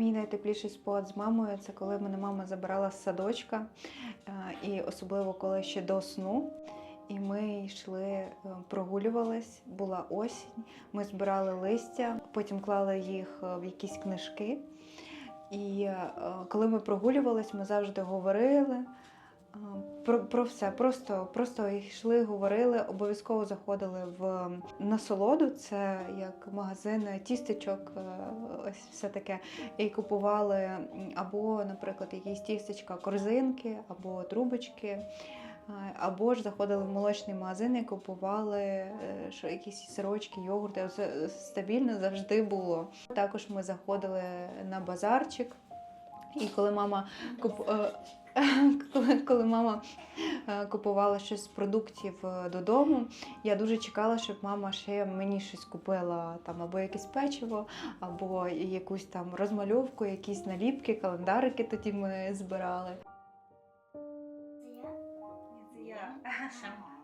Мій найтепліший спогад з мамою це коли мене мама забирала з садочка, е, і особливо коли ще до сну. І ми йшли, е, прогулювались, була осінь. Ми збирали листя, потім клали їх е, в якісь книжки. І коли ми прогулювались, ми завжди говорили про, про все. Просто, просто йшли, говорили, обов'язково заходили в насолоду. Це як магазин тістечок, е, ось все таке. І купували або, наприклад, якісь тістечка, корзинки, або трубочки. е, Або ж заходили в молочний магазин і купували е, що якісь сирочки, йогурти. Це стабільно завжди було. Також ми заходили на базарчик. І коли мама куп... е, коли, мама е, купувала щось з продуктів е, додому, я дуже чекала, щоб мама ще мені щось купила там або якесь печиво, або якусь там розмальовку, якісь наліпки, календарики тоді ми збирали. Це я? Це я.